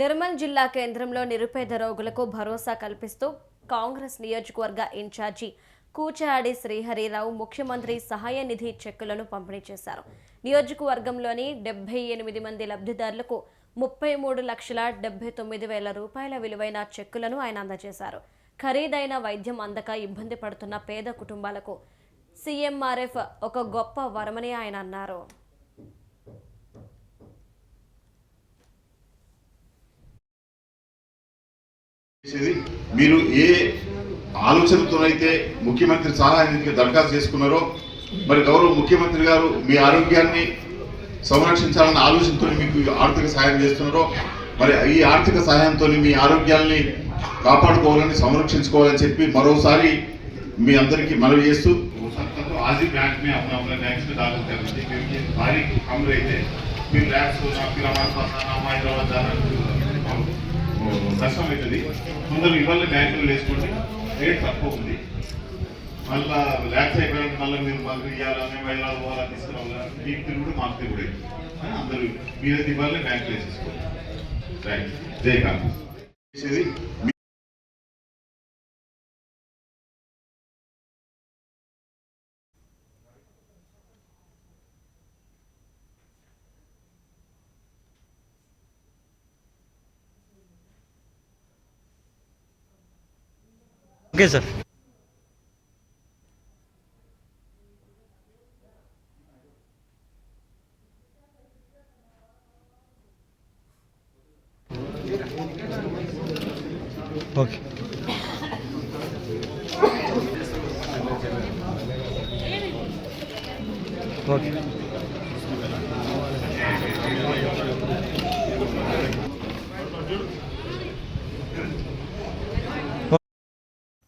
నిర్మల్ జిల్లా కేంద్రంలో నిరుపేద రోగులకు భరోసా కల్పిస్తూ కాంగ్రెస్ నియోజకవర్గ ఇన్ఛార్జి కూచాడి శ్రీహరిరావు ముఖ్యమంత్రి సహాయ నిధి చెక్కులను పంపిణీ చేశారు. నియోజకవర్గంలోని డెబ్బై ఎనిమిది మంది లబ్ధిదారులకు ముప్పై మూడు లక్షల డెబ్బై తొమ్మిది వేల రూపాయల విలువైన చెక్కులను ఆయన అందజేశారు. ఖరీదైన వైద్యం అందక ఇబ్బంది పడుతున్న పేద కుటుంబాలకు సీఎంఆర్ఎఫ్ ఒక గొప్ప వరమని ఆయన అన్నారు. చేసేది మీరు ఏ ఆలోచనతోనైతే ముఖ్యమంత్రి సహాయానికి దరఖాస్తు చేసుకున్నారో మరి గౌరవ ముఖ్యమంత్రి గారు మీ ఆరోగ్యాన్ని సంరక్షించాలన్న ఆలోచనతో మీకు ఆర్థిక సహాయం చేస్తున్నారో మరి ఈ ఆర్థిక సహాయంతో మీ ఆరోగ్యాన్ని కాపాడుకోవాలని సంరక్షించుకోవాలని చెప్పి మరోసారి మీ అందరికీ మనవి చేస్తూ आज ही बैंक में अपना अपना बैंक में दाखिल कर दीजिए क्योंकि भारी कम रहे थे फिर लैब्स होना फिर हमारे पास आना హైదరాబాద్ जाना కష్టం అవుతుంది కొందరు ఇవాళ బ్యాంకులు వేసుకోండి. రేట్ తక్కువ ఉంది. మళ్ళా ల్యాక్స్ అయిపోయాక మళ్ళీ మీరు మాకు ఇవ్వాలని వెళ్ళాలి పోవాలా తీసుకురావాలా మీకు తిరుగుడు మాకు తిరుగుడు. అని అందరూ మీరైతే ఇవ్వాలి బ్యాంకులు వేసేసుకోండి. రైట్. జై కాంగ్రెస్. Güzel. Bak. Bak.